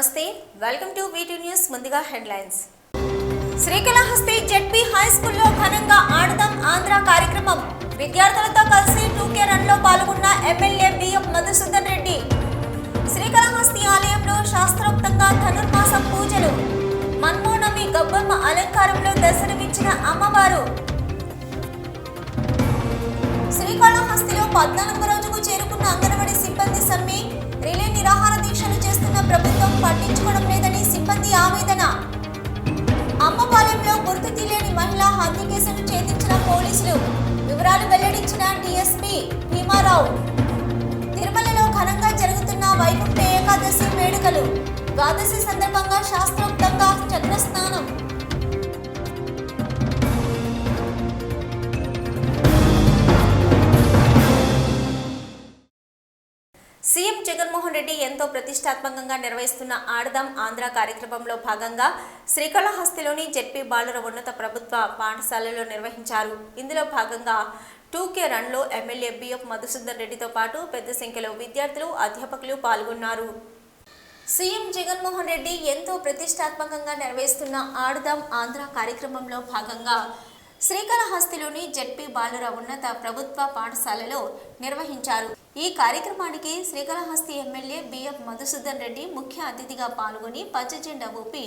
Namaste. Welcome to VT news ముందుగా headlines Srikalahasti ZP high స్కూల్లో ఘనంగా ఆడదాం ఆంధ్ర కార్యక్రమం. విద్యార్థులతో కలిసి టూకే రన్లో పాల్గొన్న MLA B M Madhusudan Reddy. Srikalahasti ఆలయంలో శాస్త్రోక్తంగా ధనుర్మాస పూజలు. మన్మోనమి గబ్బమ్మ అలంకారంలో దర్శనమిచ్చిన అమ్మవారు. శ్రీకాళహస్తిలో పద్నాలుగు రోజుకు చేరుకున్న అంగన్వాడీ సిబ్బంది సమ్మె రిలే నిరాహార దీక్షలు చేస్తున్న ప్రభుత్వం పట్టించుకోవడం లేదని సిబ్బంది ఆవేదన. అమ్మపాలెంలో గుర్తు తెలియని మహిళ హత్య కేసును ఛేదించిన పోలీసులు. వివరాలు వెల్లడించిన డిఎస్పీ భీమారావు. తిరుమలలో ఘనంగా జరుగుతున్న వైకుంఠ ఏకాదశి వేడుకలు. ద్వాదశి సందర్భంగా శాస్త్రోక్తంగా చక్రస్నానం ఎంతో ప్రతిష్టాత్మకంగా నిర్వహిస్తున్న ఆడదాం ఆంధ్ర కార్యక్రమంలో భాగంగా శ్రీకాళహస్తిలోని జెడ్పీ బాలుర ఉన్నత ప్రభుత్వ పాఠశాలలో నిర్వహించారు. ఇందులో భాగంగా టూకే రన్లో ఎమ్మెల్యే బిఎఫ్ మధుసూదన్ రెడ్డితో పాటు పెద్ద సంఖ్యలో విద్యార్థులు అధ్యాపకులు పాల్గొన్నారు. సీఎం జగన్మోహన్ రెడ్డి ఎంతో ప్రతిష్టాత్మకంగా నిర్వహిస్తున్న ఆడదాం ఆంధ్ర కార్యక్రమంలో భాగంగా శ్రీకాళహస్తిలోని జెడ్పీ బాలుర ఉన్నత ప్రభుత్వ పాఠశాలలో నిర్వహించారు. ఈ కార్యక్రమానికి Srikalahasti MLA B F Madhusudan Reddy ముఖ్య అతిథిగా పాల్గొని పచ్చ జెండా ఊపి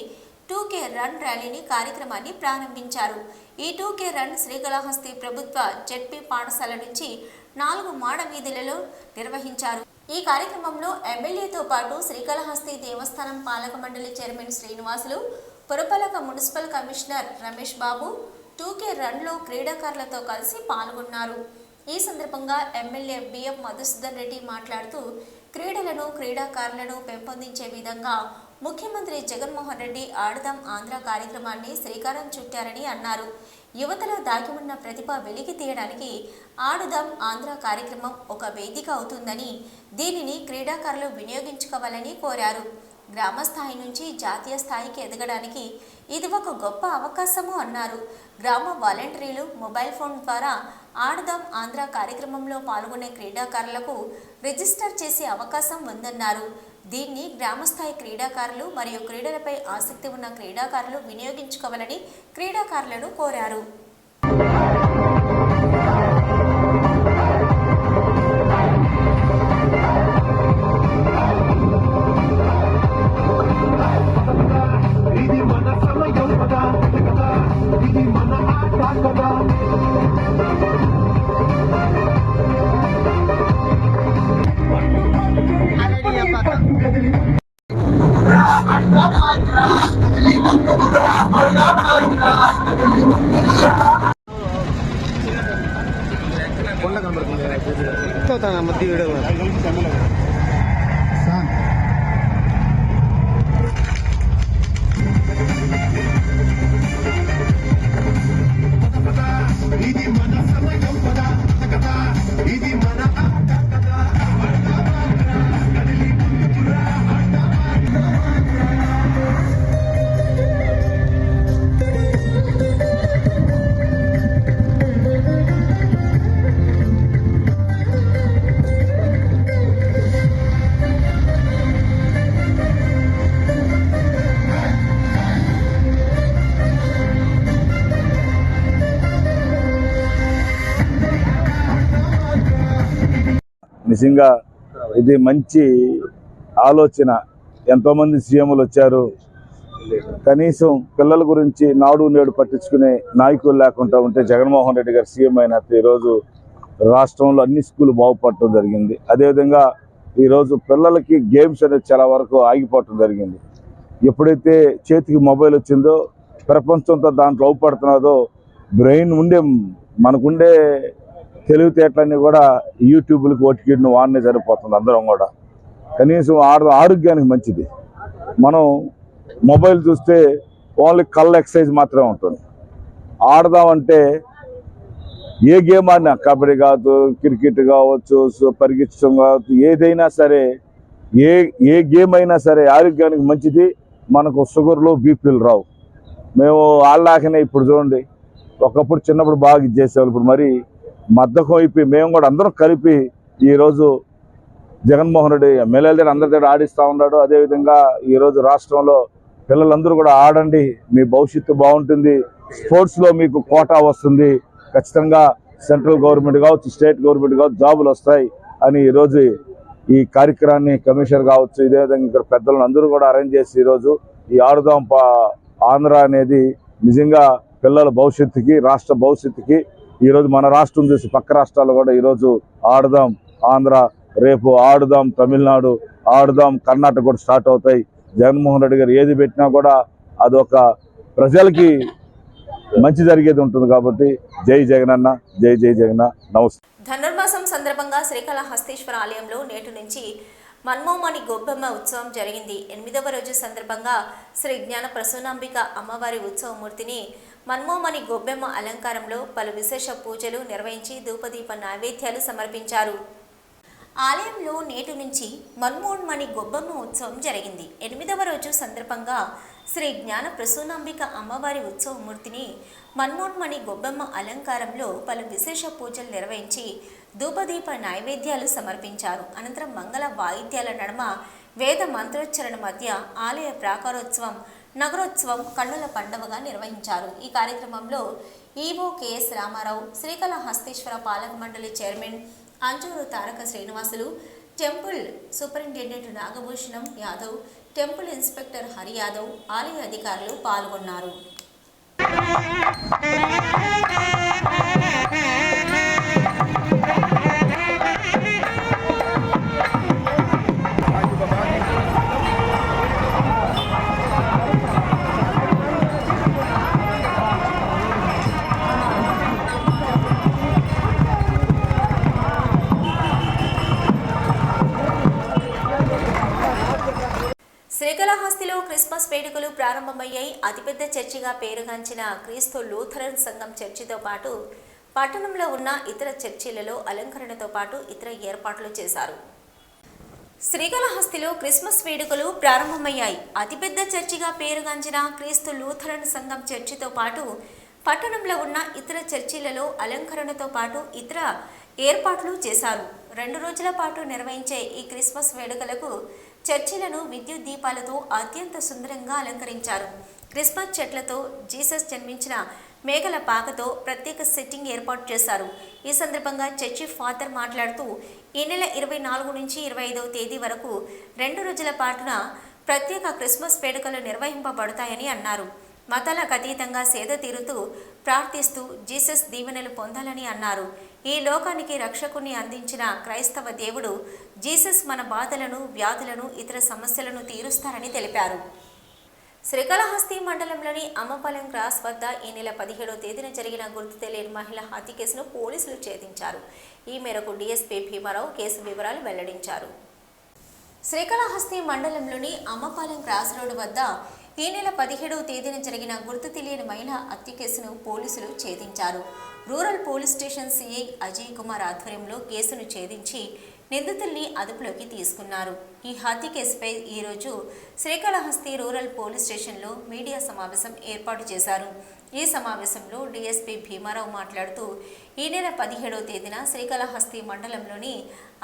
టూకే రన్ ర్యాలీని కార్యక్రమాన్ని ప్రారంభించారు. ఈ టూకే రన్ శ్రీకాళహస్తి ప్రభుత్వ జెడ్పీ పాఠశాల నుంచి నాలుగు మాడ వీధులలో నిర్వహించారు. ఈ కార్యక్రమంలో ఎమ్మెల్యేతో పాటు శ్రీకాళహస్తి దేవస్థానం పాలక మండలి చైర్మన్ శ్రీనివాసులు పురపాలక municipal commissioner Ramesh Babu two K రన్లో క్రీడాకారులతో కలిసి పాల్గొన్నారు. ఈ సందర్భంగా ఎమ్మెల్యే బిఎం మధుసూదన్ రెడ్డి మాట్లాడుతూ క్రీడలను క్రీడాకారులను పెంపొందించే విధంగా ముఖ్యమంత్రి జగన్మోహన్ రెడ్డి ఆడదాం ఆంధ్ర కార్యక్రమాన్ని శ్రీకారం చుట్టారని అన్నారు. యువతలో దాగి ఉన్న ప్రతిభ వెలికి తీయడానికి ఆడుదాం ఆంధ్ర కార్యక్రమం ఒక వేదిక అవుతుందని దీనిని క్రీడాకారులు వినియోగించుకోవాలని కోరారు. గ్రామ స్థాయి నుంచి జాతీయ స్థాయికి ఎదగడానికి ఇది ఒక గొప్ప అవకాశము అన్నారు. గ్రామ వాలంటీర్లు మొబైల్ ఫోన్ ద్వారా ఆడదాం ఆంధ్ర కార్యక్రమంలో పాల్గొనే క్రీడాకారులకు రిజిస్టర్ చేసే అవకాశం ఉందన్నారు. దీన్ని గ్రామస్థాయి క్రీడాకారులు మరియు క్రీడలపై ఆసక్తి ఉన్న క్రీడాకారులు వినియోగించుకోవాలని క్రీడాకారులను కోరారు. నిజంగా ఇది మంచి ఆలోచన. ఎంతోమంది సీఎంలు వచ్చారు. కనీసం పిల్లల గురించి నాడు నేడు పట్టించుకునే నాయకులు లేకుండా ఉంటే జగన్మోహన్ రెడ్డి గారు సీఎం అయిన ఈరోజు రాష్ట్రంలో అన్ని స్కూళ్ళు బాగుపడటం జరిగింది. అదేవిధంగా ఈరోజు పిల్లలకి గేమ్స్ అనేది చాలా వరకు ఆగిపోవటం జరిగింది. ఎప్పుడైతే చేతికి మొబైల్ వచ్చిందో ప్రపంచంతో దాంట్లో అవుపడుతున్నదో బ్రెయిన్ ఉండే మనకుండే తెలివితేటలన్నీ కూడా యూట్యూబ్లకు ఓటికి వాడినే సరిపోతుంది అందరం కూడా. కనీసం ఆడ ఆరోగ్యానికి మంచిది. మనం మొబైల్ చూస్తే ఓన్లీ కళ్ళ ఎక్సర్సైజ్ మాత్రమే ఉంటుంది. ఆడదామంటే ఏ గేమ్ ఆడినా కబడ్డీ కావచ్చు క్రికెట్ కావచ్చు సో పరిగెత్తడం కావచ్చు ఏదైనా సరే ఏ ఏ గేమ్ అయినా సరే ఆరోగ్యానికి మంచిది. మనకు షుగర్లు బీపీలు రావు. మేము వాళ్ళలాగానే ఇప్పుడు చూడండి. ఒకప్పుడు చిన్నప్పుడు బాగా ఇది చేసేవాళ్ళు. ఇప్పుడు మరి మద్దకం అయిపోయి మేము కూడా అందరం కలిపి ఈరోజు జగన్మోహన్ రెడ్డి ఎమ్మెల్యేల దగ్గర అందరి దగ్గర ఆడిస్తూ ఉన్నాడు. అదేవిధంగా ఈరోజు రాష్ట్రంలో పిల్లలందరూ కూడా ఆడండి. మీ భవిష్యత్తు బాగుంటుంది. స్పోర్ట్స్లో మీకు కోటా వస్తుంది. ఖచ్చితంగా సెంట్రల్ గవర్నమెంట్ కావచ్చు స్టేట్ గవర్నమెంట్ కావచ్చు జాబులు వస్తాయి అని ఈరోజు ఈ కార్యక్రమాన్ని కమిషనర్ కావచ్చు ఇదే విధంగా ఇక్కడ పెద్దలను అందరూ కూడా అరేంజ్ చేసి ఈరోజు ఈ ఆడుదాం పా- ఆంధ్ర అనేది నిజంగా పిల్లల భవిష్యత్తుకి రాష్ట్ర భవిష్యత్తుకి ఈరోజు మన రాష్ట్రం చూసి పక్క రాష్ట్రాలు కూడా ఈరోజు ఆడుదాం. ఆంధ్ర రేపు ఆడుదాం తమిళనాడు ఆడుదాం కర్ణాటక కూడా స్టార్ట్ అవుతాయి. జగన్మోహన్ రెడ్డి గారు ఏది పెట్టినా కూడా అదొక ప్రజలకి మంచి జరిగేది ఉంటుంది కాబట్టి జై జగనన్న జై జై జగన్న నమస్తే. ధనుర్మాసం సందర్భంగా శ్రీకాళహస్తీశ్వర ఆలయంలో నేటి నుంచి మన్మోమణి గొబ్బెమ్మ ఉత్సవం జరిగింది. ఎనిమిదవ రోజు సందర్భంగా శ్రీ జ్ఞాన ప్రసూనాంబిక అమ్మవారి ఉత్సవమూర్తిని మన్మోమణి గొబ్బెమ్మ అలంకారంలో పలు విశేష పూజలు నిర్వహించి ధూపదీప నైవేద్యాలు సమర్పించారు. ఆలయంలో నేటి నుంచి మన్మోహన్మణి గొబ్బమ్మ ఉత్సవం జరిగింది. ఎనిమిదవ రోజు సందర్భంగా శ్రీ జ్ఞాన ప్రసూనాంబిక అమ్మవారి ఉత్సవమూర్తిని మన్మోహన్మణి గొబ్బమ్మ అలంకారంలో పలు విశేష పూజలు నిర్వహించి ధూపదీప నైవేద్యాలు సమర్పించారు. అనంతరం మంగళ వాయిద్యాల నడుమ వేద మంత్రోచ్చరణ మధ్య ఆలయ ప్రాకారోత్సవం నగరోత్సవం కన్నుల పండవగా నిర్వహించారు. ఈ కార్యక్రమంలో ఈవో కెఎస్ రామారావు శ్రీకాళహస్తీశ్వర పాలక మండలి chairman Anjuru Taraka Srinivasulu temple superintendent Nagabhushanam Yadav temple inspector Hari Yadav ఆలయ అధికారులు పాల్గొన్నారు. శ్రీకాళహస్తిలో క్రిస్మస్ వేడుకలు ప్రారంభమయ్యాయి. అతిపెద్ద చర్చిగా పేరుగాంచిన క్రీస్తు లూథరన్ సంఘం చర్చితో పాటు పట్టణంలో ఉన్న ఇతర చర్చిలలో అలంకరణతో పాటు ఇతర ఏర్పాట్లు చేశారు. శ్రీకాళహస్తిలో క్రిస్మస్ వేడుకలు ప్రారంభమయ్యాయి. అతిపెద్ద చర్చిగా పేరుగాంచిన క్రీస్తు లూథరన్ సంఘం చర్చితో పాటు పట్టణంలో ఉన్న ఇతర చర్చిలలో అలంకరణతో పాటు ఇతర ఏర్పాట్లు చేశారు. రెండు రోజుల పాటు నిర్వహించే ఈ క్రిస్మస్ వేడుకలకు చర్చిలను విద్యుత్ దీపాలతో అత్యంత సుందరంగా అలంకరించారు. క్రిస్మస్ చెట్లతో జీసస్ జన్మించిన మేఘల పాకతో ప్రత్యేక సెట్టింగ్ ఏర్పాటు చేశారు. ఈ సందర్భంగా చర్చి ఫాదర్ మాట్లాడుతూ ఈ నెల ఇరవై నాలుగు నుంచి ఇరవై ఐదవ తేదీ వరకు రెండు రోజుల పాటున ప్రత్యేక క్రిస్మస్ వేడుకలు నిర్వహింపబడతాయని అన్నారు. మతాలకు అతీతంగా సేద తీరుతూ ప్రార్థిస్తూ జీసస్ దీవెనలు పొందాలని అన్నారు. ఈ లోకానికి రక్షకుని అందించిన క్రైస్తవ దేవుడు జీసస్ మన బాధలను వ్యాధులను ఇతర సమస్యలను తీరుస్తారని తెలిపారు. శ్రీకాళహస్తి మండలంలోని అమ్మపాలెం క్రాస్ వద్ద ఈ నెల పదిహేడో తేదీన జరిగిన గుర్తు తెలియని మహిళ హత్య కేసును పోలీసులు ఛేదించారు. ఈ మేరకు డీఎస్పీ భీమారావు కేసు వివరాలు వెల్లడించారు. శ్రీకాళహస్తి మండలంలోని అమ్మపాలెం క్రాస్ రోడ్డు వద్ద ఈ నెల పదిహేడవ తేదీన జరిగిన గుర్తు తెలియని మహిళ హత్య కేసును పోలీసులు ఛేదించారు. Rural police station CI Ajay Kumar ఆధ్వర్యంలో కేసును ఛేదించి నిందితుల్ని అదుపులోకి తీసుకున్నారు. ఈ హత్య కేసుపై ఈరోజు శ్రీకాళహస్తి రూరల్ పోలీస్ స్టేషన్లో మీడియా సమావేశం ఏర్పాటు చేశారు. ఈ సమావేశంలో డీఎస్పీ భీమారావు మాట్లాడుతూ ఈ నెల పదిహేడవ తేదీన శ్రీకాళహస్తి మండలంలోని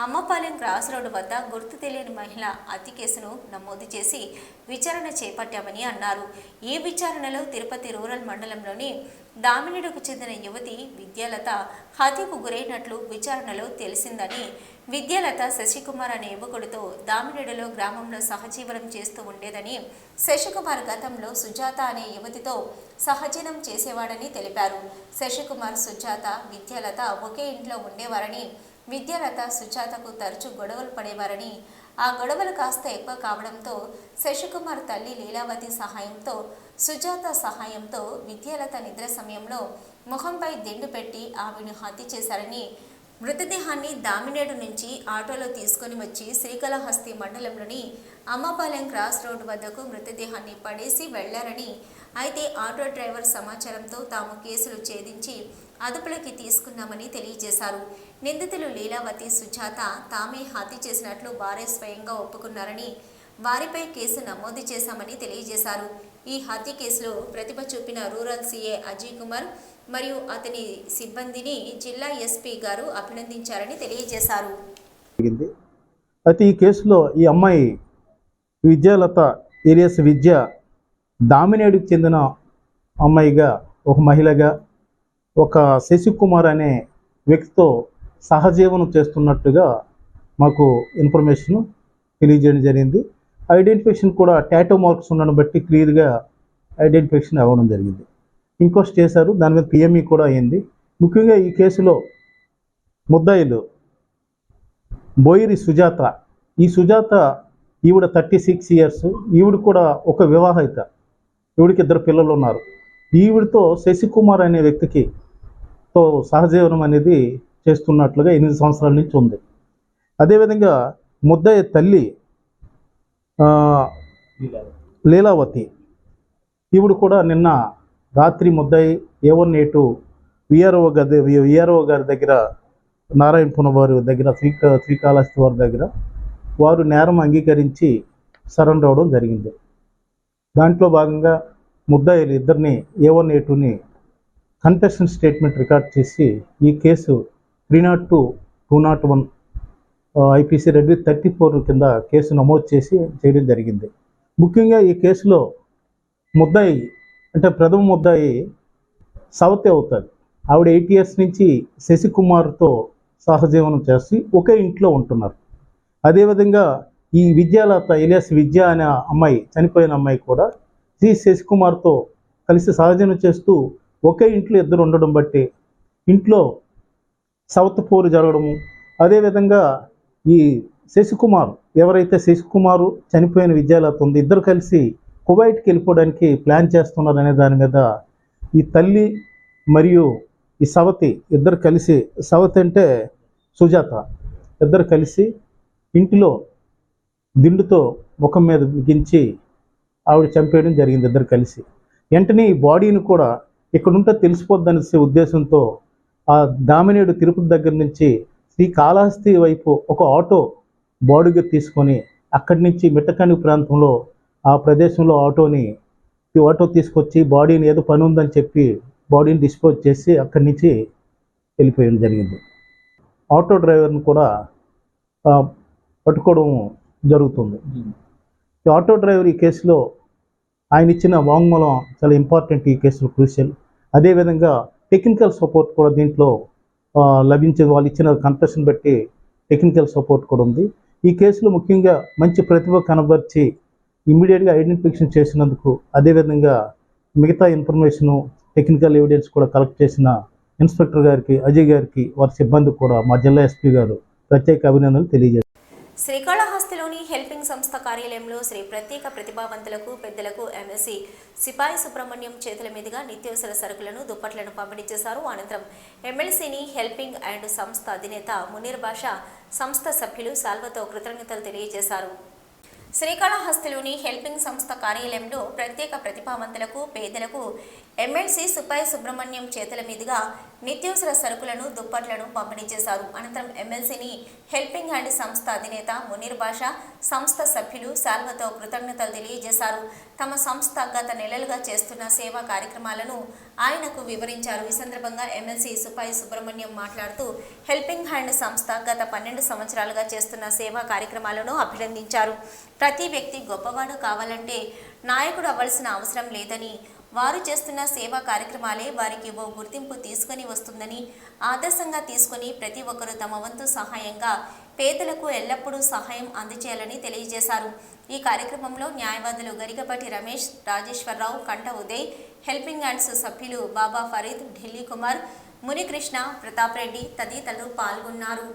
అమ్మపాలెం క్రాస్ రోడ్డు వద్ద గుర్తు తెలియని మహిళ హత్య కేసును నమోదు చేసి విచారణ చేపట్టామని అన్నారు. ఈ విచారణలో తిరుపతి రూరల్ మండలంలోని దామినిడుకు చెందిన యువతి విద్యాలత హత్యకు గురైనట్లు విచారణలో తెలిసిందని విద్యాలత శశికుమార్ అనే యువకుడితో దామినిడులో గ్రామంలో సహజీవనం చేస్తూ ఉండేదని శశికుమార్ గతంలో సుజాత అనే యువతితో సహజీవనం చేసేవాడని తెలిపారు. శశికుమార్ సుజాత విద్యాలత ఒకే ఇంట్లో ఉండేవారని విద్యాలత సుజాతకు తరచూ గొడవలు పడేవారని ఆ గొడవలు కాస్త ఎక్కువ కావడంతో శశికుమార్ తల్లి లీలావతి సహాయంతో సుజాత సహాయంతో విద్యాలత నిద్ర సమయంలో ముఖంపై దిండు పెట్టి ఆమెను హత్య చేశారని మృతదేహాన్ని దామినేడు నుంచి ఆటోలో తీసుకొని వచ్చి శ్రీకాళహస్తి మండలంలోని అమ్మపాలెం క్రాస్ రోడ్ వద్దకు మృతదేహాన్ని పడేసి వెళ్ళారని అయితే ఆటో డ్రైవర్ సమాచారంతో తాము కేసులు ఛేదించి అదుపులోకి తీసుకున్నామని తెలియజేశారు. నిందితులు లీలావతి సుజాత తామే హత్య చేసినట్లు వారే స్వయంగా ఒప్పుకున్నారని వారిపై కేసు నమోదు చేశామని తెలియజేశారు. ఈ హత్య కేసులో ప్రతిభ చూపిన రూరల్ సీఏ అజయ్ కుమార్ మరియు అతని సిబ్బందిని జిల్లా ఎస్పీ గారు అభినందించారని తెలియజేశారు. అయితే ఈ కేసులో ఈ అమ్మాయి విద్యాలత ఏరియస్ విద్య దామినేడుకు చెందిన అమ్మాయిగా ఒక మహిళగా ఒక శశికుమార్ అనే వ్యక్తితో సహజీవనం చేస్తున్నట్టుగా మాకు ఇన్ఫర్మేషన్ తెలియజేయడం జరిగింది. ఐడెంటిఫికేషన్ కూడా టాటో మార్క్స్ ఉండడం బట్టి క్లియర్గా ఐడెంటిఫికేషన్ అవ్వడం జరిగింది. ఇంకోస్ట్ చేశారు. దాని మీద పిఎంఈ కూడా అయింది. ముఖ్యంగా ఈ కేసులో ముద్దాయిలు బోయిరి సుజాత. ఈ సుజాత ఈవిడ థర్టీ సిక్స్ ఇయర్స్. ఈవిడ కూడా ఒక వివాహిత. ఈవిడికి ఇద్దరు పిల్లలు ఉన్నారు. ఈవిడితో శశికుమార్ అనే వ్యక్తికి తో సహజీవనం అనేది చేస్తున్నట్లుగా ఎనిమిది సంవత్సరాల నుంచి ఉంది. అదేవిధంగా ముద్దయ్య తల్లి లీలావతి. ఈవిడ కూడా నిన్న రాత్రి ముద్దయి A one A two VRO గారి విఆర్ఓ గారి దగ్గర నారాయణపురం వారి దగ్గర శ్రీకా శ్రీకాళహస్తి వారి దగ్గర వారు నేరం అంగీకరించి సరెండర్ అవ్వడం జరిగింది. దాంట్లో భాగంగా ముద్దాయిలు ఇద్దరిని ఏ వన్ ఏ టూని కంటెస్టెంట్ స్టేట్మెంట్ రికార్డ్ చేసి ఈ case three naught two two naught one IPC read with thirty four కింద కేసు నమోదు చేసి చేయడం జరిగింది. ముఖ్యంగా ఈ కేసులో ముద్దాయి అంటే ప్రథమ ముద్దాయి సవతి అవుతాడు ఆవిడ ఎయిట్ ఇయర్స్ నుంచి శశికుమార్తో సహజీవనం చేసి ఒకే ఇంట్లో ఉంటున్నారు. అదేవిధంగా ఈ విద్యాలత ఎలియాస్ విద్య అనే అమ్మాయి చనిపోయిన అమ్మాయి కూడా శ్రీ శశికుమార్తో కలిసి సహజీవనం చేస్తూ ఒకే ఇంట్లో ఇద్దరు ఉండడం బట్టి ఇంట్లో సవత్ పోరు జరగడము అదేవిధంగా ఈ శశికుమార్ ఎవరైతే శశికుమారు చనిపోయిన విద్యాలత ఉంది ఇద్దరు కలిసి కువైట్కి వెళ్ళిపోవడానికి ప్లాన్ చేస్తున్నారు అనే దాని మీద ఈ తల్లి మరియు ఈ సవతి ఇద్దరు కలిసి సవతి అంటే సుజాత ఇద్దరు కలిసి ఇంటిలో దిండుతో ముఖం మీద బిగించి ఆవిడ చంపేయడం జరిగింది ఇద్దరు కలిసి. వెంటనే ఈ బాడీని కూడా ఇక్కడుంటే తెలిసిపోద్దనే ఉద్దేశంతో ఆ దామినేడు తిరుపతి దగ్గర నుంచి శ్రీ కాళహస్తి వైపు ఒక ఆటో బాడుగ తీసుకొని అక్కడి నుంచి మిట్టకాని ప్రాంతంలో ఆ ప్రదేశంలో ఆటోని ఈ ఆటో తీసుకొచ్చి బాడీని ఏదో పని ఉందని చెప్పి బాడీని డిస్పోజ్ చేసి అక్కడి నుంచి వెళ్ళిపోయడం జరిగింది. ఆటో డ్రైవర్ని కూడా పట్టుకోవడం జరుగుతుంది. ఈ ఆటో డ్రైవర్ ఈ కేసులో ఆయన ఇచ్చిన వాంగ్మూలం చాలా ఇంపార్టెంట్ ఈ కేసులో క్రూషియల్. అదేవిధంగా టెక్నికల్ సపోర్ట్ కూడా దీంట్లో లభించేది వాళ్ళు ఇచ్చిన కన్ఫెషన్ బట్టి టెక్నికల్ సపోర్ట్ కూడా ఉంది. ఈ కేసులో ముఖ్యంగా మంచి ప్రతిభ కనబర్చి ఇమ్మీడియట్గా ఐడెంటిఫికేషన్ చేసినందుకు అదేవిధంగా మిగతా ఇన్ఫర్మేషను టెక్నికల్ ఎవిడెన్స్ కూడా కలెక్ట్ చేసిన ఇన్స్పెక్టర్ గారికి అజయ్ గారికి వారి సిబ్బంది కూడా మా జిల్లా ఎస్పీ గారు ప్రత్యేక అభినందనలు తెలియజేస్తారు శ్రీకాళహస్తిలోని హెల్పింగ్ సంస్థ కార్యాలయంలో శ్రీ ప్రత్యేక ప్రతిభావంతులకు పెద్దలకు ఎంఎస్సి సిపాయి సుబ్రహ్మణ్యం చేతుల మీదుగా నిత్యావసర సరుకులను దుప్పట్లను పంపిణీ చేశారు. అనంతరం ఎమ్మెల్సీని హెల్పింగ్ అండ్ సంస్థ అధినేత మునీర్ బాషా సంస్థ సభ్యులు సాల్వతో కృతజ్ఞతలు తెలియజేశారు. శ్రీకాళహస్తిలోని హెల్పింగ్ సంస్థ కార్యాలయంలో ప్రత్యేక ప్రతిభావంతులకు పేదలకు ఎమ్మెల్సీ సుపాయి సుబ్రహ్మణ్యం చేతుల మీదుగా నిత్యావసర సరుకులను దుప్పట్లను పంపిణీ చేశారు. అనంతరం ఎమ్మెల్సీని హెల్పింగ్ హ్యాండ్ సంస్థ అధినేత మునీర్ బాషా సంస్థ సభ్యులు శాల్వతో కృతజ్ఞతలు తెలియజేశారు. తమ సంస్థ గత నెలలుగా చేస్తున్న సేవా కార్యక్రమాలను ఆయనకు వివరించారు. ఈ సందర్భంగా ఎమ్మెల్సీ సుపాయి సుబ్రహ్మణ్యం మాట్లాడుతూ హెల్పింగ్ హ్యాండ్ సంస్థ గత పన్నెండు సంవత్సరాలుగా చేస్తున్న సేవా కార్యక్రమాలను అభినందించారు. ప్రతి వ్యక్తి గొప్పవాడు కావాలంటే నాయకుడు అవ్వాల్సిన అవసరం లేదని వారు చేస్తున్న సేవా కార్యక్రమాలే వారికి ఓ గుర్తింపు తీసుకొని వస్తుందని ఆదర్శంగా తీసుకొని ప్రతి ఒక్కరూ తమ వంతు సహాయంగా పేదలకు ఎల్లప్పుడూ సహాయం అందజేయాలని తెలియజేశారు. ఈ కార్యక్రమంలో న్యాయవాదులు గరికపాటి రమేష్ రాజేశ్వరరావు కంట ఉదయ్ హెల్పింగ్ హ్యాండ్స్ సభ్యులు బాబా ఫరీద్ ఢిల్లీ కుమార్ మునికృష్ణ ప్రతాప్ రెడ్డి తదితరులు పాల్గొన్నారు.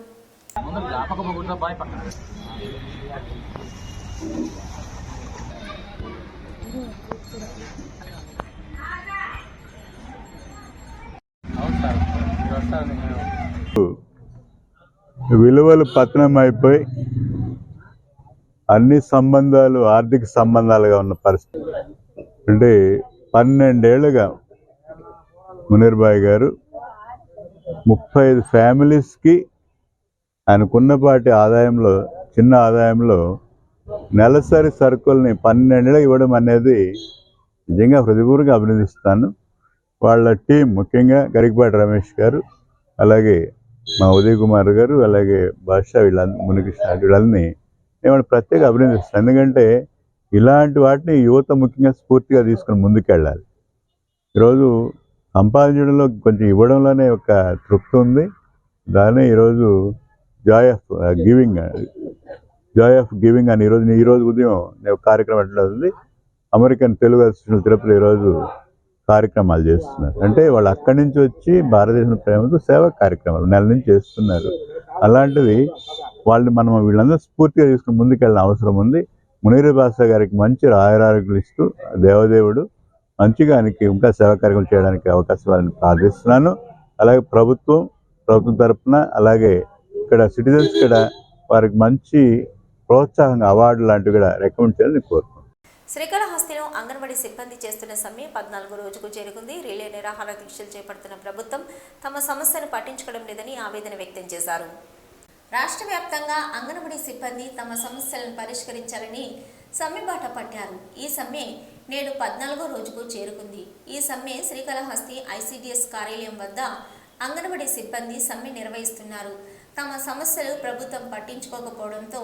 విలువలు పతనం అయిపోయి అన్ని సంబంధాలు ఆర్థిక సంబంధాలుగా ఉన్న పరిస్థితి. అంటే పన్నెండేళ్ళుగా మునీర్బాయ్ గారు ముప్పై ఐదు ఫ్యామిలీస్కి ఆయనకున్నపాటి ఆదాయంలో చిన్న ఆదాయంలో నెలసరి సరుకుల్ని పన్నెండేళ్ళు ఇవ్వడం అనేది నిజంగా హృదయపూర్వకంగా అభినందిస్తాను. వాళ్ళ టీం ముఖ్యంగా గరికపాటి రమేష్ గారు అలాగే మా ఉదయ్ కుమార్ గారు అలాగే భాష వీళ్ళ మునికృష్ణ వీళ్ళన్నీ నేను ప్రత్యేక అభినందిస్తాను. ఎందుకంటే ఇలాంటి వాటిని యువత ముఖ్యంగా స్ఫూర్తిగా తీసుకుని ముందుకెళ్ళాలి. ఈరోజు సంపాదించడంలో కొంచెం ఇవ్వడంలోనే ఒక తృప్తి ఉంది. దాన్ని ఈరోజు joy of giving joy of giving అని ఈరోజు ఈరోజు ఉదయం నేను కార్యక్రమం ఎట్లా ఉంది అమెరికన్ తెలుగు అసోసియేషన్ తిరుపతి ఈరోజు కార్యక్రమాలు చేస్తున్నారు. అంటే వాళ్ళు అక్కడి నుంచి వచ్చి భారతదేశం ప్రేమతో సేవా కార్యక్రమాలు నెల నుంచి చేస్తున్నారు. అలాంటిది వాళ్ళు మనం వీళ్ళందరూ స్ఫూర్తిగా తీసుకుని ముందుకెళ్ళిన అవసరం ఉంది. మునీరు భాష గారికి మంచి ఆయురారోగ్యాలు ఇస్తూ దేవదేవుడు మంచిగా ఆయనకి ఇంకా సేవా కార్యక్రమం చేయడానికి అవకాశం వాళ్ళని ప్రార్థిస్తున్నాను. అలాగే ప్రభుత్వం ప్రభుత్వం తరఫున అలాగే ఇక్కడ సిటిజన్స్ కూడా వారికి మంచి ప్రోత్సాహంగా అవార్డు లాంటివి కూడా రికమెండ్ చేయాలని కోరుతున్నాను కోరుకుంటున్నాను అంగన్వాడీ సిబ్బంది చేస్తున్న సమ్మె పద్నాలుగో రోజుకు చేరుకుంది. రిలే నిరాహార దీక్షలు చేపడుతున్న ప్రభుత్వం తమ సమస్యను పట్టించుకోవడం లేదని ఆవేదన వ్యక్తం చేశారు. రాష్ట్ర వ్యాప్తంగా అంగన్వాడీ సిబ్బంది తమ సమస్యలను పరిష్కరించాలని సమ్మెబాట పట్టారు. ఈ సమ్మె నేడు పద్నాలుగో రోజుకు చేరుకుంది. ఈ సమ్మె శ్రీకాళహస్తి ఐసిడిఎస్ కార్యాలయం వద్ద అంగన్వాడీ సిబ్బంది సమ్మె నిర్వహిస్తున్నారు. తమ సమస్యలు ప్రభుత్వం పట్టించుకోకపోవడంతో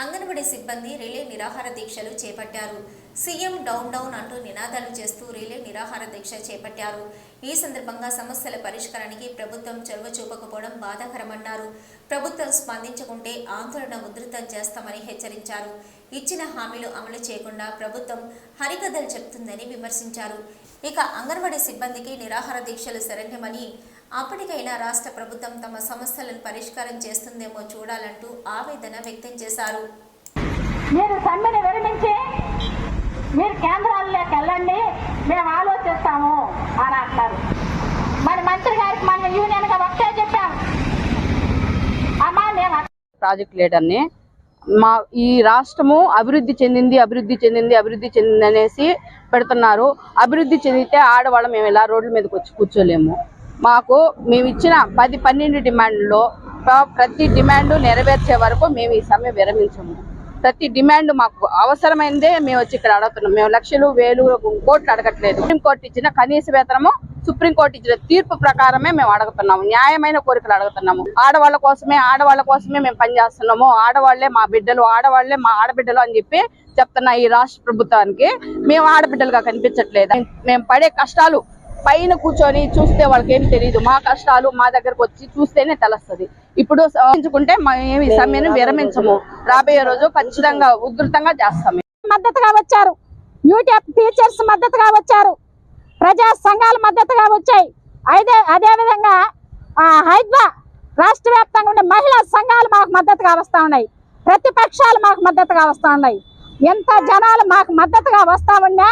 అంగన్వాడీ సిబ్బంది రిలే నిరాహార దీక్షలు చేపట్టారు. సీఎం డౌన్ డౌన్ అంటూ నినాదాలు చేస్తూ రిలే నిరాహార దీక్ష చేపట్టారు. ఈ సందర్భంగా సమస్యల పరిష్కారానికి ప్రభుత్వం చొరవ చూపకపోవడం బాధాకరమన్నారు. ప్రభుత్వం స్పందించకుంటే ఆందోళన ఉధృతం చేస్తామని హెచ్చరించారు. ఇచ్చిన హామీలు అమలు చేయకుండా ప్రభుత్వం హరికథలు చెప్తుందని విమర్శించారు. ఇక అంగన్వాడీ సిబ్బందికి నిరాహార దీక్షలు శరణ్యమని అప్పటికైనా రాష్ట్ర ప్రభుత్వం తమ సమస్యలను పరిష్కారం చేస్తుందేమో చూడాలంటూ ఆవేదన వ్యక్తం చేశారు. మీరు సమ్మెని విరమించి మీరు కేంద్రాల్లోకి వెళ్ళండి మేము ఆలోచిస్తాము అని అంటున్నారు. మరి మంత్రి గారికి మనం యూనియన్గా ఒకటే చెప్పాం. అమ్మా మేము ప్రాజెక్ట్ లీడర్ని మా ఈ రాష్ట్రము అభివృద్ధి చెందింది అభివృద్ధి చెందింది అభివృద్ధి చెందింది అనేసి పెడుతున్నారు. అభివృద్ధి చెందితే ఆడవాళ్ళం మేము ఇలా రోడ్ల మీదకి వచ్చి కూర్చోలేము. మాకు మేము ఇచ్చిన పది పన్నెండు డిమాండ్లో ప్రతి డిమాండ్ నెరవేర్చే వరకు మేము ఈ సమ్మె విరమించము. ప్రతి డిమాండ్ మాకు అవసరమైందే మేము వచ్చి ఇక్కడ అడుగుతున్నాం. మేము లక్షలు వేలు కోట్లు అడగట్లేదు. సుప్రీంకోర్టు ఇచ్చిన కనీస వేతనము సుప్రీంకోర్టు ఇచ్చిన తీర్పు ప్రకారమే మేము అడుగుతున్నాము. న్యాయమైన కోరికలు అడుగుతున్నాము. ఆడవాళ్ళ కోసమే ఆడవాళ్ళ కోసమే మేము పనిచేస్తున్నాము. ఆడవాళ్ళే మా బిడ్డలు ఆడవాళ్ళే మా ఆడబిడ్డలు అని చెప్పి చెప్తున్న ఈ రాష్ట్ర ప్రభుత్వానికి మేము ఆడబిడ్డలుగా కనిపించట్లేదు. మేము పడే కష్టాలు పైన కూర్చొని చూస్తే వాళ్ళకి ఏం తెలియదు మా కష్టాలు మా దగ్గరకు వచ్చి చూస్తేనే తెలుస్తుంది. ఇప్పుడు సహించుకుంటే మేము ఈ సమ్మెను విరమించము. రాబోయే రోజు ఖచ్చితంగా ఉధృతంగా చేస్తాము మద్దతుగా వచ్చారు. యూటీఎఫ్ టీచర్స్ మద్దతుగా వచ్చారు. ప్రజా సంఘాలు మద్దతుగా వచ్చాయి. అయితే అదే విధంగా ఆ, రాష్ట్ర వ్యాప్తంగా ఉండే మహిళా సంఘాలు మాకు మద్దతుగా వస్తూ ఉన్నాయి. ప్రతిపక్షాలు మాకు మద్దతుగా వస్తూ ఉన్నాయి. ఎంత జనాలు మాకు మద్దతుగా వస్తా ఉన్నా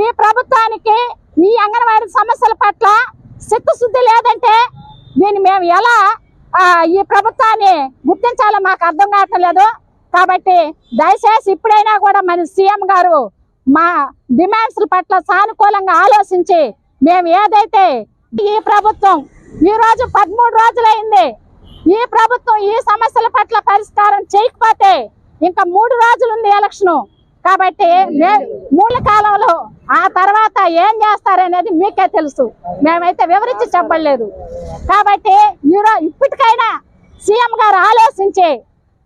ఈ ప్రభుత్వానికి ఈ అంగన్వాడీ సమస్యల పట్ల చిత్తశుద్ధి లేదంటే దీన్ని మేము ఎలా ఈ ప్రభుత్వాన్ని గుర్తించాలో మాకు అర్థం కావటం లేదు. కాబట్టి దయచేసి ఇప్పుడైనా కూడా మన సీఎం గారు మా డిమాండ్స్ పట్ల సానుకూలంగా ఆలోచించి మేము ఏదైతే ఈ ప్రభుత్వం ఈ రోజు పదమూడు రోజులైంది ఈ ప్రభుత్వం ఈ సమస్యల పట్ల పరిష్కారం చేయకపోతే ఇంకా మూడు రోజులుంది ఎలక్షను. కాబట్టి మే- మూల కాలంలో ఆ తర్వాత ఏం చేస్తారనేది మీకే తెలుసు. మేమైతే వివరించి చెప్పలేదు. కాబట్టి ఈరో ఇప్పటికైనా సీఎం గారు ఆలోచించి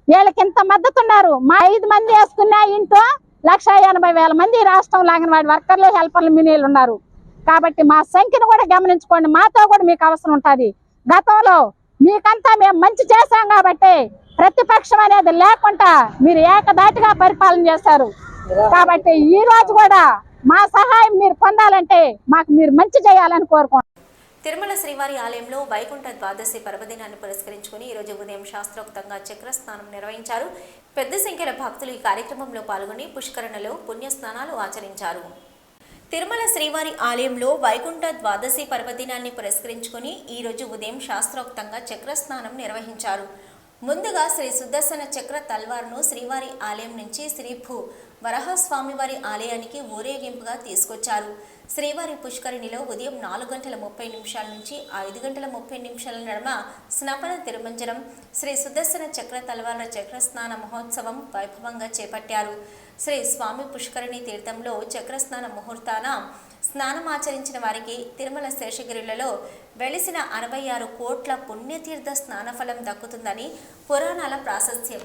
వీళ్ళకి ఇంత మద్దతు ఉన్నారు మా ఐదు మంది వేసుకున్న ఇంట్లో లక్ష ఎనభై వేల మంది రాష్ట్రంలో అంగన్వాడి వర్కర్లు హెల్పర్లు మినీలు ఉన్నారు. కాబట్టి మా సంఖ్యను కూడా గమనించుకోండి. మాతో కూడా మీకు అవసరం ఉంటుంది. గతంలో మీకంతా మేము మంచి చేశాం కాబట్టి ప్రతిపక్షం అనేది లేకుండా మీరు ఏకదాటిగా పరిపాలన చేశారు. కాబట్టి ఈ రోజు కూడా మా సహాయం మీరు పొందాలంటే మాకు మీరు మంచి చేయాలని కోరుకుంటున్నాం. తిరుమల శ్రీవారి ఆలయంలో వైకుంఠ ద్వాదశి పర్వదినాన్ని పురస్కరించుకుని ఈరోజు ఉదయం శాస్త్రోక్తంగా చక్రస్నానం నిర్వహించారు. పెద్ద సంఖ్యలో భక్తులు ఈ కార్యక్రమంలో పాల్గొని పుష్కరణలో పుణ్యస్నానాలు ఆచరించారు. తిరుమల శ్రీవారి ఆలయంలో వైకుంఠ ద్వాదశి పర్వదినాన్ని పురస్కరించుకుని ఈరోజు ఉదయం శాస్త్రోక్తంగా చక్ర స్నానం నిర్వహించారు. ముందుగా శ్రీ సుదర్శన చక్ర తల్వార్ను శ్రీవారి ఆలయం నుంచి శ్రీ భూ వరహస్వామివారి ఆలయానికి ఊరేగింపుగా తీసుకొచ్చారు. శ్రీవారి పుష్కరిణిలో ఉదయం నాలుగు గంటల ముప్పై నిమిషాల నుంచి ఐదు గంటల ముప్పై నిమిషాల నడుమ స్నపన తిరుమంజనం శ్రీ సుదర్శన చక్ర తల్వార్ల చక్ర స్నాన మహోత్సవం వైభవంగా చేపట్టారు. శ్రీ స్వామి పుష్కరిణి తీర్థంలో చక్రస్నాన ముహూర్తాన స్నానం ఆచరించిన వారికి తిరుమల శేషగిరిలలో వెలిసిన అరవై ఆరు కోట్ల పుణ్యతీర్థ స్నానఫలం దక్కుతుందని పురాణాల ప్రాశస్త్యం.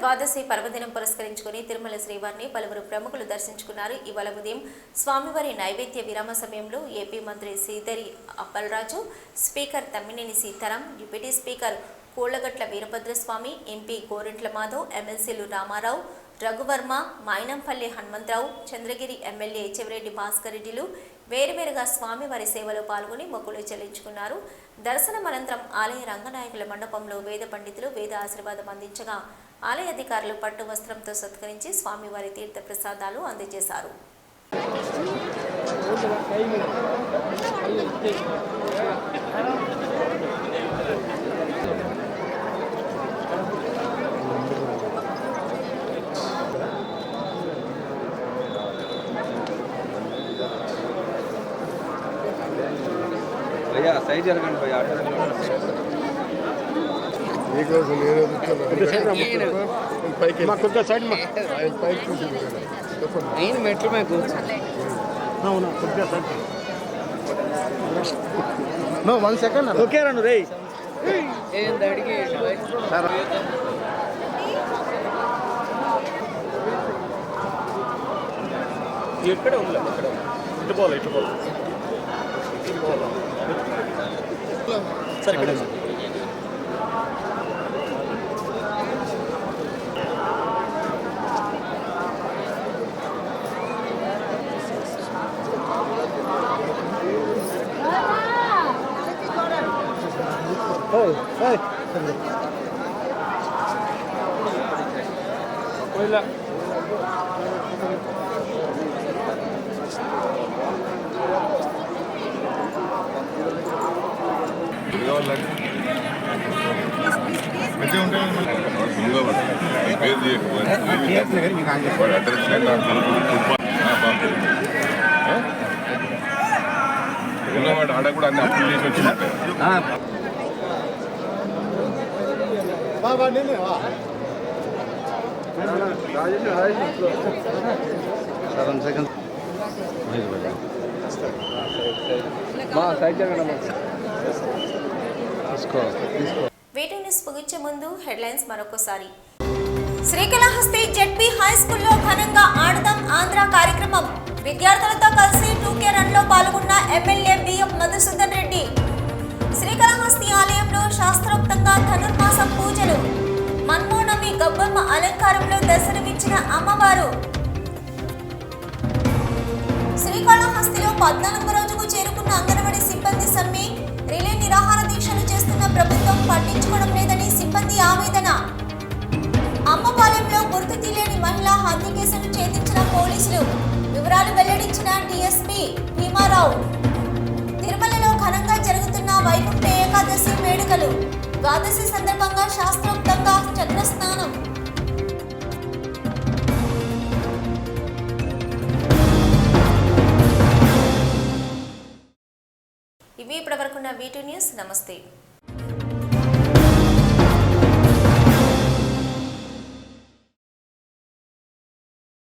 ద్వాదశి పర్వదినం పురస్కరించుకుని తిరుమల శ్రీవారిని పలువురు ప్రముఖులు దర్శించుకున్నారు. ఇవాళ ఉదయం స్వామివారి నైవేద్య విరామ సమయంలో ఏపీ మంత్రి Seediri Appalaraju speaker Tammineni Sitaram deputy speaker Kolagatla Veerabhadraswamy MP Gorantla Madhav ఎమ్మెల్సీలు రామారావు రఘువర్మ మైనంపల్లి హనుమంతరావు చంద్రగిరి ఎమ్మెల్యే చెవిరెడ్డి భాస్కర్ రెడ్డిలు వేరువేరుగా స్వామివారి సేవలో పాల్గొని మొక్కులు చెల్లించుకున్నారు. దర్శనం అనంతరం ఆలయ రంగనాయకుల మండపంలో వేద పండితులు వేద ఆశీర్వాదం అందించగా ఆలయ అధికారులు పట్టు వస్త్రంతో సత్కరించి స్వామివారి తీర్థ ప్రసాదాలు అందజేశారు భయ్యా సైడ్ జరగండి భయ్యా ఆటో అయిన మెట్ల మీద కూర్చో వన్ సెకండ్ ఓకే రండి రే ఏంది అడిగి ఎక్కడ ఉంది ఇక్కడ? ఇటు పోలే ఇటు పోలే సరే ఇక్కడ ఆడ కూడా అన్ని అప్పులు చేసి వచ్చినట్టే వన్ సెకండ్ మా సైడ్ తీసుకో తీసుకో వీటి న్యూస్ ముగించే ముందు హెడ్లైన్స్ మరొకసారి. శ్రీకాళహస్తి జెడ్పీ హై స్కూల్లో ఘనంగా ఆడదాం ఆంధ్ర కార్యక్రమం. విద్యార్థులతో కలిసి టూకే రన్లో పాల్గొన్న ఎమ్మెల్యే బిఎం మధుసూదన్ శాస్త్రోక్తంగా ధనుర్మాస పూజలు. మన్మోనమి గబ్బమ్మ అలంకారంలో దర్శనమిచ్చిన అమ్మవారు. శ్రీకాళహస్తిలో పద్నాలుగు రోజుకు చేరుకున్న అంగన్వాడీ సిబ్బంది సమ్మె రిలే నిరాహార దీక్షలు చేస్తున్న ప్రభుత్వం పట్టించుకోవడం లేదని సిబ్బంది ఆవేదన. అమ్మపాలెంలో గుర్తు తెలియని మహిళ హత్య కేసును ఛేదించిన పోలీసులు. వివరాలు వెల్లడించిన డీఎస్పీ భీమారావు. తిరుమలలో ఘనంగా జరుగుతున్న వైకుంఠ ఏకాదశి వేడుకలు. ద్వాదశి సందర్భంగా శాస్త్రోక్తంగా చక్రస్నానం ఇవి ఇప్పటివరకున్న వీటి న్యూస్. నమస్తే.